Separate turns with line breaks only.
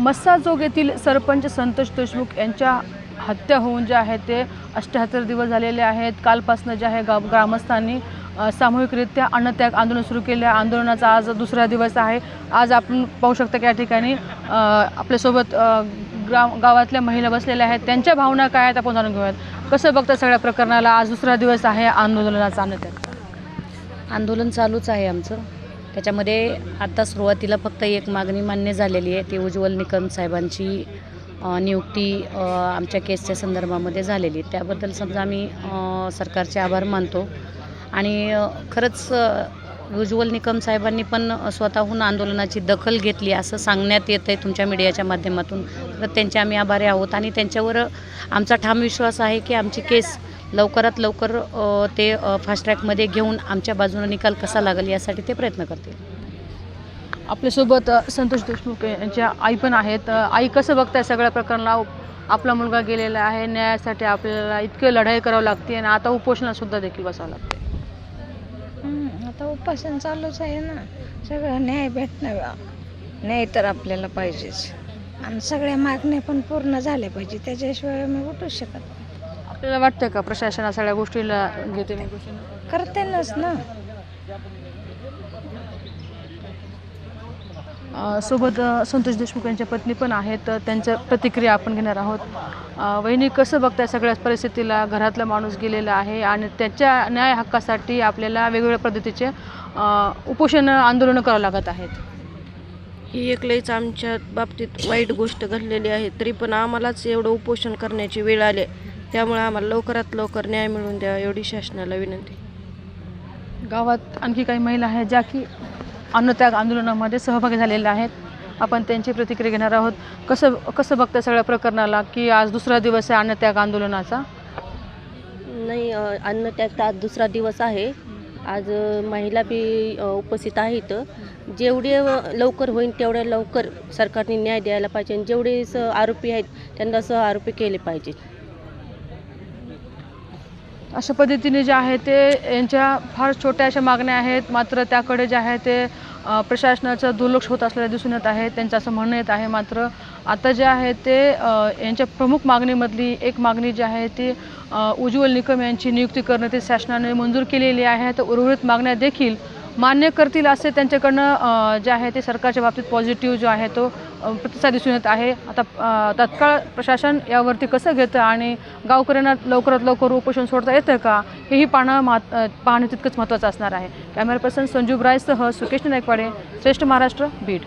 मस्साजोग येथील सरपंच संतोष देशमुख यांच्या हत्या होऊन जे आहे ते अष्ट्याहत्तर दिवस झालेले आहेत. कालपासनं जे आहे गाव ग्रामस्थांनी सामूहिकरित्या अन्नत्याग आंदोलन सुरू केले. आहे. आंदोलनाचा आज दुसरा दिवस आहे. आज आपण पाहू शकता की या ठिकाणी आपल्यासोबत ग्राम गावातल्या महिला बसलेल्या आहेत. त्यांच्या भावना काय आहेत आपण जाणून घेऊयात. कसं बघतात सगळ्या प्रकरणाला? आज दुसरा दिवस आहे आंदोलनाचा अन्नत्याग.
आंदोलन चालूच आहे आमचं. त्याच्यामध्ये आत्ता सुरुवातीला फक्त एक मागणी मान्य झालेली आहे ती उज्ज्वल निकम साहेबांची नियुक्ती आमच्या केसच्या संदर्भामध्ये झालेली आहे. त्याबद्दल समजा आम्ही सरकारचे आभार मानतो आणि खरंच उज्ज्वल निकम साहेबांनी पण स्वतःहून आंदोलनाची दखल घेतली असं सांगण्यात येत आहे तुमच्या मीडियाच्या माध्यमातून तर त्यांचे आम्ही आभारी आहोत आणि त्यांच्यावर आमचा ठाम विश्वास आहे की आमची केस लवकरात लवकर ते फास्ट ट्रॅकमध्ये घेऊन आमच्या बाजूने निकाल कसा लागेल यासाठी ते प्रयत्न करतील.
आपल्यासोबत संतोष देशमुख यांच्या आई पण आहेत. आई कसं बघताय सगळ्या प्रकरणाला? आपला मुलगा गेलेला आहे न्यायासाठी आपल्याला इतके लढाई करावं लागते आणि आता उपोषणात सुद्धा देखील बसावं लागते.
हम्म, आता उपासन चालूच आहे ना. सगळं न्याय भेटणं न्याय तर आपल्याला पाहिजेच. आणि सगळ्या मागण्या पण पूर्ण झाल्या पाहिजे. त्याच्याशिवाय मी उठूच शकत नाही.
आपल्याला वाटतं का प्रशासना सगळ्या गोष्टीला घेते
करतेनच ना.
अ, सोबत अ, संतोष देशमुख यांच्या पत्नी पण आहेत. त्यांच्या प्रतिक्रिया आपण घेणार आहोत. अ, वहिनी कसं बघताय सगळ्या परिस्थितीला? घरातला माणूस गेलेला आहे आणि त्याच्या न्याय हक्कासाठी आपल्याला वेगवेगळ्या पद्धतीचे अ, उपोषण आंदोलनं करावं लागत आहेत.
ही एक लईच आमच्या बाबतीत वाईट गोष्ट घडलेली आहे. तरी पण आम्हालाच एवढं उपोषण करण्याची वेळ आली त्यामुळे आम्हाला लवकरात लवकर न्याय मिळवून द्यावा एवढी शासनाला विनंती.
गावात आणखी काही महिला आहेत ज्या की अन्नत्याग आंदोलनामध्ये सहभागी झालेल्या आहेत. आपण त्यांची प्रतिक्रिया घेणार आहोत. कसं कसं बघताय सगळ्या प्रकरणाला की आज दुसरा दिवस आहे अन्नत्याग आंदोलनाचा?
नाही अ, अन्न त्याचा आज दुसरा दिवस आहे. आज महिला बी उपस्थित आहेत. जेवढे लवकर होईल तेवढ्या लवकर सरकारने न्याय द्यायला पाहिजे. आणि जेवढे स आरोपी आहेत त्यांना सह आरोपी केले पाहिजेत
अशा पद्धतीने जे आहे ते यांच्या फार छोट्या अशा मागण्या आहेत. मात्र त्याकडे जे आहे ते प्रशासनाचं दुर्लक्ष होत असलेलं दिसून येत आहे. त्यांचं असं म्हणणं येत आहे. मात्र आता जे आहे ते यांच्या प्रमुख मागणीमधली एक मागणी जी आहे ती उज्ज्वल निकम यांची नियुक्ती करणं ते शासनाने मंजूर केलेली आहे. तर उर्वरित मागण्या देखील मान्य करतील असे त्यांच्याकडनं जे आहे ते सरकारच्या बाबतीत पॉझिटिव्ह जो आहे तो प्रतिसाद दिसून येत आहे. आता तत्काळ प्रशासन यावरती कसं घेतं आणि गावकऱ्यांना लवकरात लवकर उपोषण सोडता येतं का? हेही पाहणं मात पाहणं तितकंच महत्त्वाचं असणार आहे. कॅमेरा पर्सन संजू ब्रायसह सुकेश नायकवाडे श्रेष्ठ महाराष्ट्र बीड.